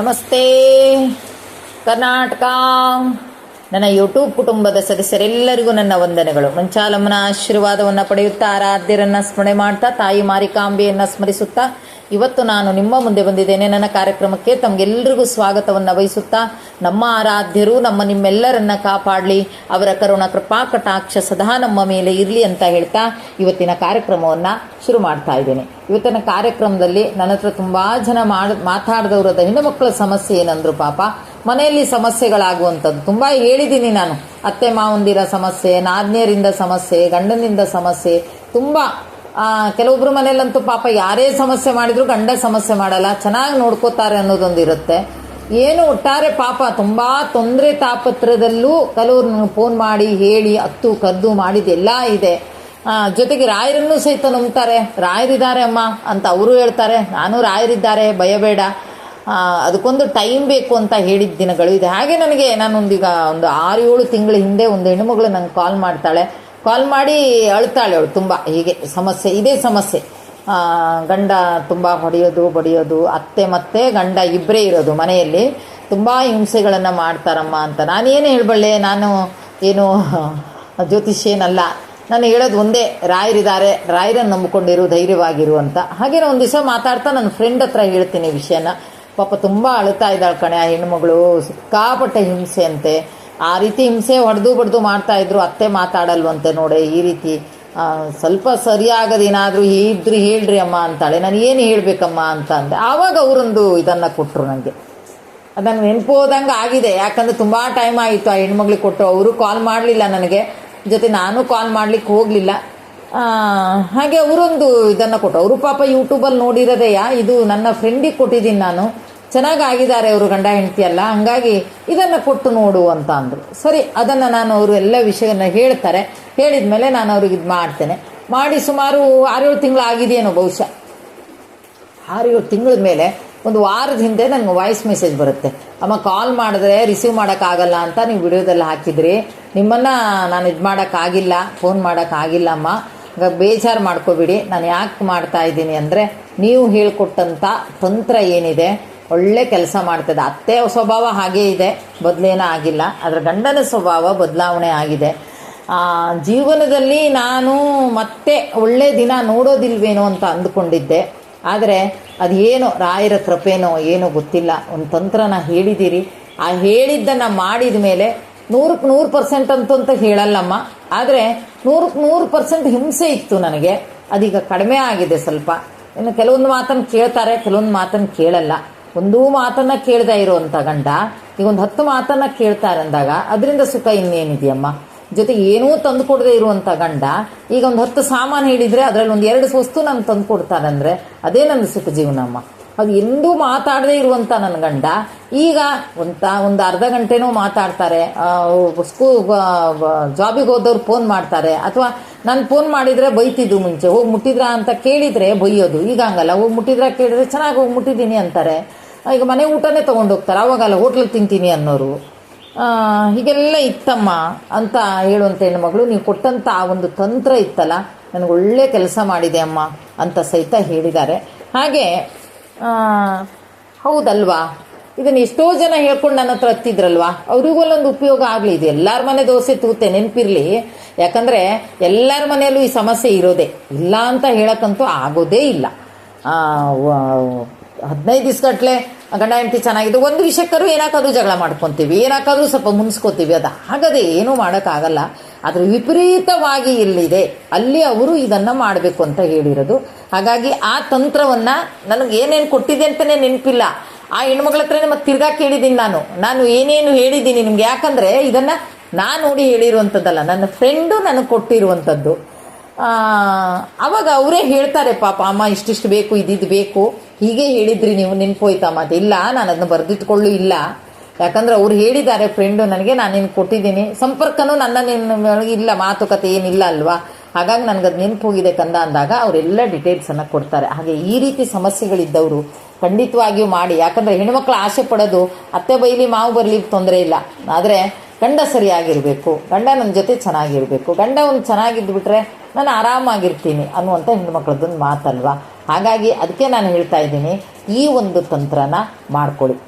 ನಮಸ್ತೆ. ಕರ್ನಾಟಕ. ನನ್ನ ಯೂಟ್ಯೂಬ್ ಕುಟುಂಬದ ಸದಸ್ಯರೆಲ್ಲರಿಗೂ ನನ್ನ ವಂದನೆಗಳು. ಮಂಚಾಲಮ್ಮನ ಆಶೀರ್ವಾದವನ್ನು ಪಡೆಯುತ್ತಾ, ಆರಾಧ್ಯರನ್ನು ಸ್ಮರಣೆ ಮಾಡ್ತಾ, ತಾಯಿ ಮಾರಿಕಾಂಬೆಯನ್ನು ಸ್ಮರಿಸುತ್ತಾ ಇವತ್ತು ನಾನು ನಿಮ್ಮ ಮುಂದೆ ಬಂದಿದ್ದೇನೆ. ನನ್ನ ಕಾರ್ಯಕ್ರಮಕ್ಕೆ ತಮಗೆಲ್ಲರಿಗೂ ಸ್ವಾಗತವನ್ನು ವಹಿಸುತ್ತಾ, ನಮ್ಮ ಆರಾಧ್ಯರು, ನಮ್ಮ ನಿಮ್ಮೆಲ್ಲರನ್ನ ಕಾಪಾಡಲಿ. ಅವರ ಕರುಣ ಕೃಪಾ, ಕಟಾಕ್ಷ ಸದಾ ನಮ್ಮ ಮೇಲೆ ಇರಲಿ ಅಂತ ಹೇಳ್ತಾ ಇವತ್ತಿನ ಕಾರ್ಯಕ್ರಮವನ್ನು ಶುರು ಮಾಡ್ತಾ ಇದ್ದೇನೆ. ಇವತ್ತಿನ ಕಾರ್ಯಕ್ರಮದಲ್ಲಿ ನನ್ನ ಹತ್ರ ತುಂಬ ಜನ ಮಾತಾಡಿದವರು ಮಾತಾಡಿದವರದ ಹೆಣ್ಣುಮಕ್ಕಳ ಸಮಸ್ಯೆ ಏನಂದ್ರು ಪಾಪ, ಮನೆಯಲ್ಲಿ ಸಮಸ್ಯೆಗಳಾಗುವಂಥದ್ದು. ತುಂಬ ಹೇಳಿದ್ದೀನಿ ನಾನು. ಅತ್ತೆ ಮಾವಂದಿರ ಸಮಸ್ಯೆ, ನಾದ್ನಿಯರಿಂದ ಸಮಸ್ಯೆ, ಗಂಡನಿಂದ ಸಮಸ್ಯೆ, ತುಂಬ ಕೆಲವೊಬ್ರು ಮನೇಲಂತೂ ಪಾಪ ಯಾರೇ ಸಮಸ್ಯೆ ಮಾಡಿದ್ರು ಗಂಡ ಸಮಸ್ಯೆ ಮಾಡಲ್ಲ, ಚೆನ್ನಾಗಿ ನೋಡ್ಕೋತಾರೆ ಅನ್ನೋದೊಂದು ಇರುತ್ತೆ ಏನು ಒಟ್ಟಾರೆ ಪಾಪ ತುಂಬ ತೊಂದರೆ ತಾಪತ್ರದಲ್ಲೂ ಕೆಲವ್ರನ್ನ ಫೋನ್ ಮಾಡಿ, ಹೇಳಿ, ಅತ್ತು, ಕದ್ದು ಮಾಡಿದೆಲ್ಲ ಇದೆ. ಜೊತೆಗೆ ರಾಯರನ್ನು ಸಹಿತ ನಂಬ್ತಾರೆ. ರಾಯರಿದ್ದಾರೆ ಅಮ್ಮ ಅಂತ ಅವರು ಹೇಳ್ತಾರೆ. ನಾನು ರಾಯರಿದ್ದಾರೆ, ಭಯಬೇಡ. ಬೇಡ ಅದಕ್ಕೊಂದು ಟೈಮ್ ಬೇಕು ಅಂತ ಹೇಳಿದ ದಿನಗಳು ಇದೆ. ಹಾಗೆ ನನಗೆ ನಾನೊಂದೀಗ ಒಂದು ಆರು ಏಳು ತಿಂಗಳ ಹಿಂದೆ ಒಂದು ಹೆಣ್ಣುಮಗಳು ನಂಗೆ ಕಾಲ್ ಮಾಡ್ತಾಳೆ. ಕಾಲ್ ಮಾಡಿ ಅಳ್ತಾಳೆ ಅವಳು ತುಂಬ. ಹೀಗೆ ಸಮಸ್ಯೆ, ಇದೇ ಸಮಸ್ಯೆ. ಗಂಡ ತುಂಬ ಹೊಡೆಯೋದು, ಬಡಿಯೋದು, ಅತ್ತೆ ಮತ್ತೆ ಗಂಡ ಇಬ್ಬರೇ ಇರೋದು ಮನೆಯಲ್ಲಿ. ತುಂಬ ಹಿಂಸೆಗಳನ್ನು ಮಾಡ್ತಾರಮ್ಮ ಅಂತ. ನಾನೇನು ಹೇಳಬಲ್ಲೆ, ನಾನು ಏನು ಜ್ಯೋತಿಷ್ಯೇನಲ್ಲ. ನಾನು ಹೇಳೋದು ಒಂದೇ, ರಾಯರಿದ್ದಾರೆ, ರಾಯರನ್ನು ನಂಬಿಕೊಂಡಿರು, ಧೈರ್ಯವಾಗಿರು ಅಂತ. ಹಾಗೇನೋ ಒಂದು ದಿವಸ ಮಾತಾಡ್ತಾ ನನ್ನ ಫ್ರೆಂಡ್ ಹತ್ರ ಹೇಳ್ತೀನಿ ವಿಷಯನ. ಪಾಪ ತುಂಬ ಅಳ್ತಾ ಇದ್ದಾಳೆ ಕಣೆ ಆ ಹೆಣ್ಮಗಳು ಸಿಕ್ಕಾಪಟ್ಟೆ ಹಿಂಸೆ ಅಂತೆ ಆ ರೀತಿ ಹಿಂಸೆ ಹೊಡೆದು ಬಡ್ದು ಮಾಡ್ತಾ ಇದ್ರು, ಅತ್ತೆ ಮಾತಾಡಲ್ವಂತೆ ನೋಡಿ, ಈ ರೀತಿ ಸ್ವಲ್ಪ ಸರಿಯಾಗದೇನಾದರೂ ಇದ್ರಿ ಹೇಳ್ರಿ ಅಮ್ಮ ಅಂತಾಳೆ. ನಾನು ಏನು ಹೇಳಬೇಕಮ್ಮ ಅಂತ ಅಂದೆ. ಆವಾಗ ಅವರೊಂದು ಇದನ್ನು ಕೊಟ್ಟರು ನನಗೆ ಅದನ್ನು ನೆನಪು ಹೋದಂಗೆ ಆಗಿದೆ. ಯಾಕಂದ್ರೆ ತುಂಬ ಟೈಮ್ ಆಯಿತು, ಆ ಹೆಣ್ಮಗ್ಳಿಗೆ ಕೊಟ್ಟು. ಅವರು ಕಾಲ್ ಮಾಡಲಿಲ್ಲ ನನಗೆ. ಜೊತೆ ನಾನು ಕಾಲ್ ಮಾಡ್ಲಿಕ್ಕೆ ಹೋಗಲಿಲ್ಲ. ಹಾಗೆ ಅವರೊಂದು ಇದನ್ನು ಕೊಟ್ಟರು ಅವರು ಪಾಪ ಯೂಟ್ಯೂಬಲ್ಲಿ ನೋಡಿರೋದೆಯಾ? ಇದು ನನ್ನ ಫ್ರೆಂಡಿಗೆ ಕೊಟ್ಟಿದ್ದೀನಿ ನಾನು. ಚೆನ್ನಾಗಿ ಆಗಿದ್ದಾರೆ ಅವರು ಗಂಡ ಹೆಂಡತಿ ಅಲ್ಲ, ಹಂಗಾಗಿ ಇದನ್ನು ಕೊಟ್ಟು ನೋಡು ಅಂತ ಅಂದರು. ಸರಿ, ಅದನ್ನು ನಾನು ಅವರು ಎಲ್ಲ ವಿಷಯನ ಹೇಳ್ತಾರೆ. ಹೇಳಿದ ಮೇಲೆ ನಾನು ಅವ್ರಿಗೆ ಇದು ಮಾಡ್ತೇನೆ. ಮಾಡಿ ಸುಮಾರು ಆರೇಳು ತಿಂಗಳು ಆಗಿದೆಯೇನೋ ಬಹುಶಃ. ಆರೇಳು ತಿಂಗಳ ಮೇಲೆ ಒಂದು ವಾರದ ಹಿಂದೆ ನನಗೆ ವಾಯ್ಸ್ ಮೆಸೇಜ್ ಬರುತ್ತೆ. ಅಮ್ಮ ಕಾಲ್ ಮಾಡಿದ್ರೆ ರಿಸೀವ್ ಮಾಡೋಕ್ಕಾಗಲ್ಲ ಅಂತ ನೀವು ವಿಡಿಯೋದಲ್ಲಿ ಹಾಕಿದ್ರಿ. ನಿಮ್ಮನ್ನು ನಾನು ಇದು ಮಾಡೋಕ್ಕಾಗಿಲ್ಲ ಫೋನ್ ಮಾಡೋಕ್ಕಾಗಿಲ್ಲ ಅಮ್ಮ. ಬೇಜಾರು ಮಾಡ್ಕೋಬಿಡಿ. ನಾನು ಯಾಕೆ ಮಾಡ್ತಾ ಇದ್ದೀನಿ ಅಂದರೆ ನೀವು ಹೇಳಿಕೊಟ್ಟಂಥ ತಂತ್ರ ಏನಿದೆ ಒಳ್ಳೆ ಕೆಲಸ ಮಾಡ್ತದೆ. ಅತ್ತೆ ಸ್ವಭಾವ ಹಾಗೇ ಇದೆ. ಬದಲೇನೂ ಆಗಿಲ್ಲ. ಅದರ ಗಂಡನ ಸ್ವಭಾವ ಬದಲಾವಣೆ ಆಗಿದೆ. ಜೀವನದಲ್ಲಿ ನಾನು ಮತ್ತೆ ಒಳ್ಳೆ ದಿನ ನೋಡೋದಿಲ್ವೇನೋ ಅಂತ ಅಂದ್ಕೊಂಡಿದ್ದೆ. ಆದರೆ ಅದೇನೋ ರಾಯರ ಕೃಪೆನೋ ಏನೋ ಗೊತ್ತಿಲ್ಲ. ಒಂದು ತಂತ್ರನ ಹೇಳಿದ್ದೀರಿ ಆ ಹೇಳಿದ್ದನ್ನು ಮಾಡಿದ ಮೇಲೆ ನೂರಕ್ಕೆ ನೂರು ಪರ್ಸೆಂಟ್ ಅಂತೂ ಅಂತ ಹೇಳಲ್ಲಮ್ಮ. ಆದರೆ ನೂರಕ್ಕೆ ನೂರು ಪರ್ಸೆಂಟ್ ಹಿಂಸೆ ಇತ್ತು ನನಗೆ. ಅದೀಗ ಕಡಿಮೆ ಆಗಿದೆ ಸ್ವಲ್ಪ. ಇನ್ನು ಕೆಲವೊಂದು ಮಾತನ್ನು ಕೇಳ್ತಾರೆ, ಕೆಲವೊಂದು ಮಾತನ್ನು ಕೇಳಲ್ಲ. ಒಂದೂ ಮಾತನ್ನ ಕೇಳ್ದೆ ಇರುವಂತ ಗಂಡ ಈಗ ಒಂದು ಹತ್ತು ಮಾತನ್ನ ಕೇಳ್ತಾರೆ ಅಂದಾಗ ಅದರಿಂದ ಸುಖ ಇನ್ನೇನಿದೆಯಮ್ಮ? ಜೊತೆಗೆ ಏನೂ ತಂದು ಕೊಡದೆ ಇರುವಂಥ ಗಂಡ, ಈಗ ಒಂದು ಹತ್ತು ಸಾಮಾನು ಹೇಳಿದರೆ ಅದರಲ್ಲಿ ಒಂದು ಎರಡು ವಸ್ತು ನಾನು ತಂದು ಕೊಡ್ತಾರೆ ಅಂದರೆ ಅದೇ ನನ್ನ ಸುಖ ಜೀವನಮ್ಮ. ಅದು ಎಂದೂ ಮಾತಾಡದೇ ಇರುವಂಥ ನನ್ನ ಗಂಡ. ಈಗ ಒಂತ, ಒಂದು ಅರ್ಧ ಗಂಟೆನೂ ಮಾತಾಡ್ತಾರೆ. ಸ್ಕೂ ಜಾಬಿಗೆ ಹೋದವ್ರು ಫೋನ್ ಮಾಡ್ತಾರೆ. ಅಥವಾ ನಾನು ಫೋನ್ ಮಾಡಿದರೆ ಬೈತಿದ್ದು ಮುಂಚೆ. ಹೋಗಿ ಮುಟ್ಟಿದ್ರಾ ಅಂತ ಕೇಳಿದರೆ ಬೈಯೋದು. ಈಗ ಹಂಗಲ್ಲ. ಹೋಗಿ ಮುಟ್ಟಿದ್ರೆ ಕೇಳಿದ್ರೆ ಚೆನ್ನಾಗಿ ಹೋಗಿ ಮುಟ್ಟಿದ್ದೀನಿ ಅಂತಾರೆ. ಈಗ ಮನೆ ಊಟನೇ ತೊಗೊಂಡೋಗ್ತಾರೆ ಅವಾಗಲ್ಲ ಹೋಟ್ಲಲ್ಲಿ ತಿಂತೀನಿ ಅನ್ನೋರು. ಹೀಗೆಲ್ಲ ಇತ್ತಮ್ಮ ಅಂತ ಹೇಳುವಂಥ ಹೆಣ್ಮಗಳು, ನೀವು ಕೊಟ್ಟಂಥ ಆ ಒಂದು ತಂತ್ರ ಇತ್ತಲ್ಲ, ನನಗೆ ಒಳ್ಳೆ ಕೆಲಸ ಮಾಡಿದೆ ಅಮ್ಮ ಅಂತ ಸಹಿತ ಹೇಳಿದ್ದಾರೆ. ಹಾಗೆ ಹೌದಲ್ವಾ? ಇದನ್ನು ಎಷ್ಟೋ ಜನ ಹೇಳ್ಕೊಂಡು ನನ್ನ ಹತ್ರ ಹತ್ತಿದ್ರಲ್ವಾ? ಅವ್ರಿಗೂ ಅಲ್ಲೊಂದು ಉಪಯೋಗ ಆಗಲಿ, ಇದು ಎಲ್ಲರ ಮನೆ ದೋಸೆ ತೂತೆ ನೆನಪಿರಲಿ. ಯಾಕಂದರೆ ಎಲ್ಲರ ಮನೆಯಲ್ಲೂ ಈ ಸಮಸ್ಯೆ ಇರೋದೇ. ಇಲ್ಲ ಅಂತ ಹೇಳೋಕ್ಕಂತೂ ಆಗೋದೇ ಇಲ್ಲ. ಹದಿನೈದು ದಿವ್ಸಗಟ್ಲೆ ಗಂಡ ಹೆಂಡತಿ ಚೆನ್ನಾಗಿದೆ. ಒಂದು ವಿಷಯಕ್ಕಾದ್ರೂ ಏನಾಕಾದ್ರೂ ಜಗಳ ಮಾಡ್ಕೊತೀವಿ. ಏನಾಕಾದ್ರೂ ಸ್ವಲ್ಪ ಮುನ್ಸ್ಕೋತೀವಿ. ಅದು ಆಗದೆ ಏನೂ ಮಾಡೋಕ್ಕಾಗಲ್ಲ. ಅದ್ರ ವಿಪರೀತವಾಗಿ ಇಲ್ಲಿದೆ. ಅಲ್ಲಿ ಅವರು ಇದನ್ನು ಮಾಡಬೇಕು ಅಂತ ಹೇಳಿರೋದು. ಹಾಗಾಗಿ ಆ ತಂತ್ರವನ್ನು ನನಗೆ ಏನೇನು ಕೊಟ್ಟಿದೆ ಅಂತಲೇ ನೆನಪಿಲ್ಲ. ಆ ಹೆಣ್ಮಗಳ ಹತ್ರನೇ ಮತ್ತೆ ತಿರ್ಗಾ ಕೇಳಿದ್ದೀನಿ ನಾನು. ನಾನು ಏನೇನು ಹೇಳಿದ್ದೀನಿ ನಿಮ್ಗೆ? ಯಾಕಂದರೆ ಇದನ್ನು ನಾನು ನೋಡಿ ಹೇಳಿರುವಂಥದ್ದಲ್ಲ ನನ್ನ ಫ್ರೆಂಡು ನನಗೆ ಕೊಟ್ಟಿರುವಂಥದ್ದು ಅವಾಗ ಅವರೇ ಹೇಳ್ತಾರೆ, ಪಾಪ, ಅಮ್ಮ, ಇಷ್ಟಿಷ್ಟು ಬೇಕು ಇದಿದ್ದು ಬೇಕು. ಹೀಗೆ ಹೇಳಿದ್ರಿ ನೀವು ನೆನ್ಪೋಯ್ತಮ್ಮ ಮತ್ತೆ ಇಲ್ಲ, ನಾನು ಅದನ್ನ ಬರೆದಿಟ್ಕೊಳ್ಳು ಇಲ್ಲ. ಯಾಕಂದ್ರೆ ಅವ್ರು ಹೇಳಿದ್ದಾರೆ ಫ್ರೆಂಡು ನನಗೆ, ನಾನು ನಿನ್ಗೆ ಕೊಟ್ಟಿದ್ದೀನಿ. ಸಂಪರ್ಕನೂ ನನ್ನ ನಿನ್ನ ಇಲ್ಲ, ಮಾತುಕತೆ ಏನಿಲ್ಲ ಅಲ್ವಾ? ಹಾಗಾಗಿ ನನಗೆ ಅದು ನೆನಪು ಹೋಗಿದೆ ಕಂದ ಅಂದಾಗ ಅವರೆಲ್ಲ ಡಿಟೇಲ್ಸನ್ನು ಕೊಡ್ತಾರೆ. ಹಾಗೆ ಈ ರೀತಿ ಸಮಸ್ಯೆಗಳಿದ್ದವರು ಖಂಡಿತವಾಗಿಯೂ ಮಾಡಿ. ಯಾಕಂದರೆ ಹೆಣ್ಮಕ್ಳು ಆಸೆ ಪಡೋದು, ಅತ್ತೆ ಬೈಲಿ ಮಾವು ಬರಲಿ ತೊಂದರೆ ಇಲ್ಲ. ಆದರೆ ಗಂಡ ಸರಿಯಾಗಿರಬೇಕು. ಗಂಡ ನನ್ನ ಜೊತೆ ಚೆನ್ನಾಗಿರಬೇಕು. ಗಂಡ ಒಂದು ಚೆನ್ನಾಗಿದ್ದುಬಿಟ್ರೆ ನಾನು ಆರಾಮಾಗಿರ್ತೀನಿ ಅನ್ನುವಂಥ ಹೆಣ್ಮಕ್ಳದ್ದೊಂದು ಮಾತಲ್ವಾ? ಹಾಗಾಗಿ ಅದಕ್ಕೆ ನಾನು ಹೇಳ್ತಾ ಇದ್ದೀನಿ, ಈ ಒಂದು ತಂತ್ರನ ಮಾಡ್ಕೊಳ್ಳಿ.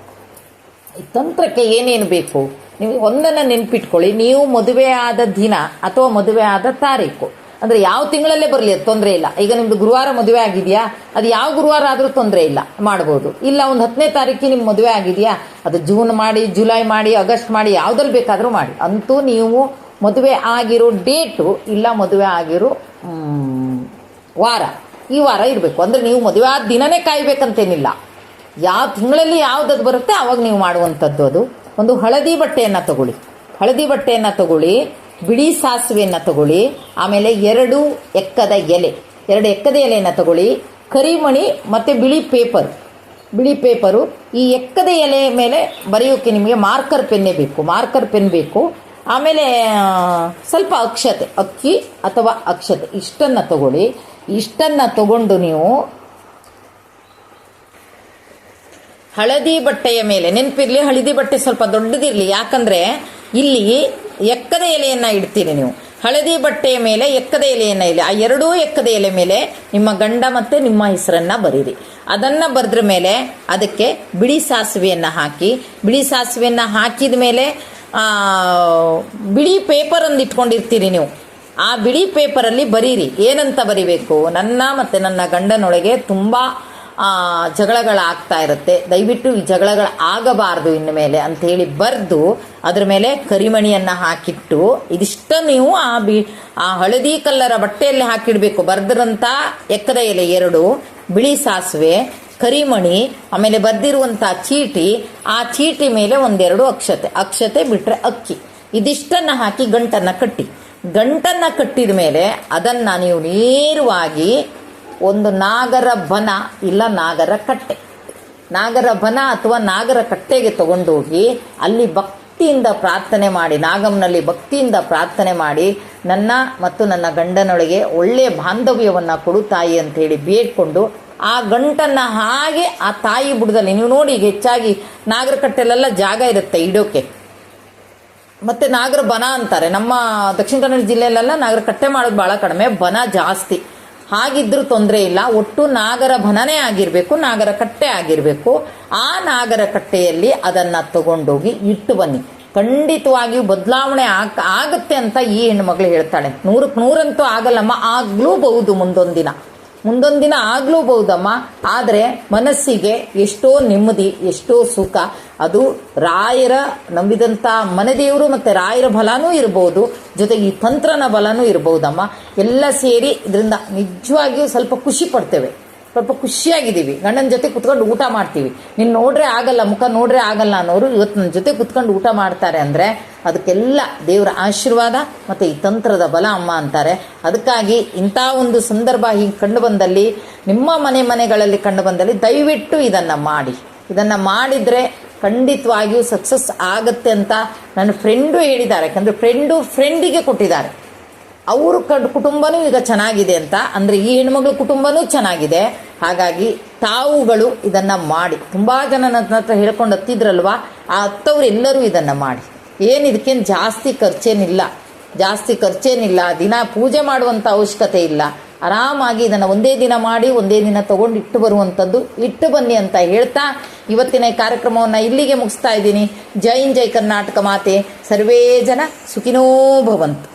ತಂತ್ರಕ್ಕೆ ಏನೇನು ಬೇಕು? ನೀವು ಒಂದನ್ನು ನೆನ್ಪಿಟ್ಕೊಳ್ಳಿ. ನೀವು ಮದುವೆ ಆದ ದಿನ ಅಥವಾ ಮದುವೆ ಆದ ತಾರೀಕು. ಅಂದ್ರೆ ಯಾವ ತಿಂಗಳಲ್ಲೇ ಬರಲಿ, ಅದು ತೊಂದರೆ ಇಲ್ಲ. ಈಗ ನಿಮ್ಮದು ಗುರುವಾರ ಮದುವೆ ಆಗಿದೆಯಾ? ಅದು ಯಾವ ಗುರುವಾರ ಆದರೂ ತೊಂದರೆ ಇಲ್ಲ. ಮಾಡ್ಬೋದು. ಇಲ್ಲ, ಒಂದು ಹತ್ತನೇ ತಾರೀಕಿಗೆ ನಿಮ್ಮ ಮದುವೆ ಆಗಿದೆಯಾ? ಅದು ಜೂನ್ ಮಾಡಿ, ಜುಲೈ ಮಾಡಿ, ಆಗಸ್ಟ್ ಮಾಡಿ, ಯಾವ್ದ್ರಲ್ಲಿ ಬೇಕಾದರೂ ಮಾಡಿ. ಅಂತೂ ನೀವು ಮದುವೆ ಆಗಿರೋ ಡೇಟು ಇಲ್ಲ ಮದುವೆ ಆಗಿರೋ ವಾರ. ಈ ವಾರ ಇರಬೇಕು. ಅಂದ್ರೆ ನೀವು ಮದುವೆ ಆದ ದಿನನೇ ಕಾಯ್ಬೇಕಂತೇನಿಲ್ಲ. ಯಾವ ತಿಂಗಳಲ್ಲಿ ಯಾವುದದು ಬರುತ್ತೆ ಆವಾಗ ನೀವು ಮಾಡುವಂಥದ್ದು ಅದು. ಒಂದು ಹಳದಿ ಬಟ್ಟೆಯನ್ನು ತಗೊಳ್ಳಿ. ಹಳದಿ ಬಟ್ಟೆಯನ್ನು ತಗೊಳ್ಳಿ, ಬಿಳಿ ಸಾಸಿವೆಯನ್ನು ತಗೊಳ್ಳಿ, ಆಮೇಲೆ ಎರಡು ಎಕ್ಕದ ಎಲೆ. ಎರಡು ಎಕ್ಕದ ಎಲೆಯನ್ನು ತಗೊಳ್ಳಿ. ಕರಿಮಣಿ ಮತ್ತು ಬಿಳಿ ಪೇಪರ್. ಬಿಳಿ ಪೇಪರು. ಈ ಎಕ್ಕದ ಎಲೆ ಮೇಲೆ ಬರೆಯೋಕ್ಕೆ ನಿಮಗೆ ಮಾರ್ಕರ್ ಪೆನ್ನೇ ಬೇಕು. ಮಾರ್ಕರ್ ಪೆನ್ ಬೇಕು. ಆಮೇಲೆ ಸ್ವಲ್ಪ ಅಕ್ಷತೆ, ಅಕ್ಕಿ ಅಥವಾ ಅಕ್ಷತೆ, ಇಷ್ಟನ್ನು ತಗೊಳ್ಳಿ. ಇಷ್ಟನ್ನು ತಗೊಂಡು ನೀವು ಹಳದಿ ಬಟ್ಟೆಯ ಮೇಲೆ, ನೆನಪಿರಲಿ ಹಳದಿ ಬಟ್ಟೆ ಸ್ವಲ್ಪ ದೊಡ್ಡದಿರಲಿ, ಯಾಕಂದ್ರೆ ಇಲ್ಲಿ ಎಕ್ಕದ ಎಲೆಯನ್ನ ಇಡ್ತೀರಿ ನೀವು. ಹಳದಿ ಬಟ್ಟೆಯ ಮೇಲೆ ಎಕ್ಕದ ಎಲೆಯನ್ನ ಇಲ್ಲಿ ಆ ಎರಡೂ ಎಕ್ಕದ ಎಲೆ ಮೇಲೆ ನಿಮ್ಮ ಗಂಡ ಮತ್ತೆ ನಿಮ್ಮ ಹೆಸರನ್ನು ಬರೀರಿ. ಅದನ್ನ ಬರೆದ್ರ ಮೇಲೆ ಅದಕ್ಕೆ ಬಿಳಿ ಸಾಸಿವೆಯನ್ನ ಹಾಕಿ, ಬಿಳಿ ಸಾಸಿವೆಯನ್ನ ಹಾಕಿದ ಮೇಲೆ ಬಿಳಿ ಪೇಪರ್ ಒಂದು ಇಟ್ಕೊಂಡಿರ್ತೀರಿ ನೀವು. ಆ ಬಿಳಿ ಪೇಪರಲ್ಲಿ ಬರೀರಿ. ಏನಂತ ಬರಿಬೇಕು? ನನ್ನ ಮತ್ತೆ ನನ್ನ ಗಂಡನೊಳಗೆ ತುಂಬಾ ಜಗಳಗಳಾಗ್ತಾ ಇರುತ್ತೆ. ದಯವಿಟ್ಟು ಈ ಜಗಳಗಳು ಆಗಬಾರದು ಇನ್ನು ಮೇಲೆ ಅಂತ ಹೇಳಿ ಬರೆದು ಅದ್ರ ಮೇಲೆ ಕರಿಮಣಿಯನ್ನು ಹಾಕಿಟ್ಟು ಇದಿಷ್ಟ ನೀವು ಆ ಬಿ, ಆ ಹಳದಿ ಕಲ್ಲರ ಬಟ್ಟೆಯಲ್ಲಿ ಹಾಕಿಡಬೇಕು. ಬರ್ದ್ರಂತ ಎಕ್ಕದ ಎಲೆ ಎರಡು, ಬಿಳಿ ಸಾಸಿವೆ, ಕರಿಮಣಿ, ಆಮೇಲೆ ಬರೆದಿರುವಂಥ ಚೀಟಿ, ಆ ಚೀಟಿ ಮೇಲೆ ಒಂದೆರಡು ಅಕ್ಷತೆ. ಅಕ್ಷತೆ ಬಿಟ್ರೆ ಅಕ್ಕಿ. ಇದಿಷ್ಟನ್ನ ಹಾಕಿ ಗಂಟನ್ನ ಕಟ್ಟಿ. ಗಂಟನ್ನ ಕಟ್ಟಿದ ಮೇಲೆ ಅದನ್ನ ನೀವು ನೇರವಾಗಿ ಒಂದು ನಾಗರ ಬನ ಇಲ್ಲ ನಾಗರ ಕಟ್ಟೆ. ನಾಗರ ಬನ ಅಥವಾ ನಾಗರ ಕಟ್ಟೆಗೆ ತಗೊಂಡೋಗಿ ಅಲ್ಲಿ ಭಕ್ತಿಯಿಂದ ಪ್ರಾರ್ಥನೆ ಮಾಡಿ ನಾಗಮ್ನಲ್ಲಿ ಭಕ್ತಿಯಿಂದ ಪ್ರಾರ್ಥನೆ ಮಾಡಿ, ನನ್ನ ಮತ್ತು ನನ್ನ ಗಂಡನೊಳಗೆ ಒಳ್ಳೆಯ ಬಾಂಧವ್ಯವನ್ನು ಕೊಡು ತಾಯಿ ಅಂತ ಹೇಳಿ ಬೇಡ್ಕೊಂಡು ಆ ಗಂಟನ್ನ ಹಾಗೆ ಆ ತಾಯಿ ಬುಡದಲ್ಲಿ, ನೀವು ನೋಡಿ ಹೆಚ್ಚಾಗಿ ನಾಗರ ಕಟ್ಟೆಲೆಲ್ಲ ಜಾಗ ಇರುತ್ತೆ ಇಡೋಕೆ. ಮತ್ತೆ ನಾಗರ ಬನ ಅಂತಾರೆ. ನಮ್ಮ ದಕ್ಷಿಣ ಕನ್ನಡ ಜಿಲ್ಲೆಯಲ್ಲೆಲ್ಲ ನಾಗರ ಕಟ್ಟೆ ಮಾಡೋದು ಬಹಳ ಕಡಿಮೆ, ಬನ ಜಾಸ್ತಿ. ಹಾಗಿದ್ರೂ ತೊಂದರೆ ಇಲ್ಲ. ಒಟ್ಟು ನಾಗರ ಭನನೇ ಆಗಿರಬೇಕು, ನಾಗರ ಕಟ್ಟೆ ಆಗಿರಬೇಕು. ಆ ನಾಗರ ಕಟ್ಟೆಯಲ್ಲಿ ಅದನ್ನು ತಗೊಂಡೋಗಿ ಇಟ್ಟು ಬನ್ನಿ. ಖಂಡಿತವಾಗಿಯೂ ಬದಲಾವಣೆ ಆಗ, ಆಗುತ್ತೆ ಅಂತ ಈ ಹೆಣ್ಮಗಳು ಹೇಳ್ತಾಳೆ. ನೂರಕ್ಕೆ ನೂರಂತೂ ಆಗಲ್ಲಮ್ಮ. ಆಗ್ಲೂಬಹುದು ಮುಂದೊಂದಿನ. ಮುಂದೊಂದಿನ ಆಗ್ಲೂಬಹುದಮ್ಮ ಆದರೆ ಮನಸ್ಸಿಗೆ ಎಷ್ಟೋ ನೆಮ್ಮದಿ, ಎಷ್ಟೋ ಸುಖ. ಅದು ರಾಯರ ನಂಬಿದಂಥ ಮನದೇವರು ಮತ್ತು ರಾಯರ ಬಲನೂ ಇರ್ಬೋದು, ಜೊತೆಗೆ ಈ ತಂತ್ರನ ಬಲನೂ ಇರ್ಬೋದಮ್ಮ. ಎಲ್ಲ ಸೇರಿ ಇದರಿಂದ ನಿಜವಾಗಿಯೂ ಸ್ವಲ್ಪ ಖುಷಿ ಪಡ್ತೇವೆ. ಸ್ವಲ್ಪ ಖುಷಿಯಾಗಿದ್ದೀವಿ. ಗಂಡನ ಜೊತೆ ಕುತ್ಕೊಂಡು ಊಟ ಮಾಡ್ತೀವಿ. ನೀನು ನೋಡ್ರೆ ಆಗಲ್ಲ, ಮುಖ ನೋಡ್ರೆ ಆಗಲ್ಲ ಅನ್ನೋರು ಇವತ್ತು ನನ್ನ ಜೊತೆ ಕುತ್ಕೊಂಡು ಊಟ ಮಾಡ್ತಾರೆ ಅಂದರೆ ಅದಕ್ಕೆಲ್ಲ ದೇವರ ಆಶೀರ್ವಾದ ಮತ್ತು ಈ ತಂತ್ರದ ಬಲ ಅಮ್ಮ ಅಂತಾರೆ. ಅದಕ್ಕಾಗಿ ಇಂಥ ಒಂದು ಸಂದರ್ಭ ಹೀಗೆ ಕಂಡು ಬಂದಲ್ಲಿ, ನಿಮ್ಮ ಮನೆ ಮನೆಗಳಲ್ಲಿ ಕಂಡು ಬಂದಲ್ಲಿ ದಯವಿಟ್ಟು ಇದನ್ನು ಮಾಡಿ. ಇದನ್ನು ಮಾಡಿದರೆ ಖಂಡಿತವಾಗಿಯೂ ಸಕ್ಸಸ್ ಆಗುತ್ತೆ ಅಂತ ನನ್ನ ಫ್ರೆಂಡು ಹೇಳಿದ್ದಾರೆ. ಯಾಕಂದರೆ ಫ್ರೆಂಡು ಫ್ರೆಂಡಿಗೆ ಕೊಟ್ಟಿದ್ದಾರೆ. ಅವರು ಕಂಡು ಕುಟುಂಬನೂ ಈಗ ಚೆನ್ನಾಗಿದೆ ಅಂತ. ಅಂದ್ರೆ ಈ ಹೆಣ್ಮಗಳ ಕುಟುಂಬನೂ ಚೆನ್ನಾಗಿದೆ. ಹಾಗಾಗಿ ತಾವುಗಳು ಇದನ್ನ ಮಾಡಿ. ತುಂಬಾ ಜನ ನನ್ನ ಹತ್ರ ಹೇಳ್ಕೊಂಡು ಹತ್ತಿದ್ರಲ್ವಾ? ಆ ಎಲ್ಲರೂ ಇದನ್ನ ಮಾಡಿ. ಏನು ಇದಕ್ಕೇನು ಜಾಸ್ತಿ ಖರ್ಚೇನಿಲ್ಲ. ಜಾಸ್ತಿ ಖರ್ಚೇನಿಲ್ಲ. ದಿನ ಪೂಜೆ ಮಾಡುವಂಥ ಅವಶ್ಯಕತೆ ಇಲ್ಲ. ಆರಾಮಾಗಿ ಇದನ್ನು ಒಂದೇ ದಿನ ಮಾಡಿ, ಒಂದೇ ದಿನ ತಗೊಂಡು ಇಟ್ಟು ಬರುವಂಥದ್ದು ಇಟ್ಟು ಬನ್ನಿ ಅಂತ ಹೇಳ್ತಾ ಇವತ್ತಿನ ಈ ಕಾರ್ಯಕ್ರಮವನ್ನು ಇಲ್ಲಿಗೆ ಮುಗಿಸ್ತಾ ಇದ್ದೀನಿ. ಜೈನ್ ಜೈ ಕರ್ನಾಟಕ ಮಾತೆ. ಸರ್ವೇ ಜನ ಸುಖಿನೋ ಭವಂತು.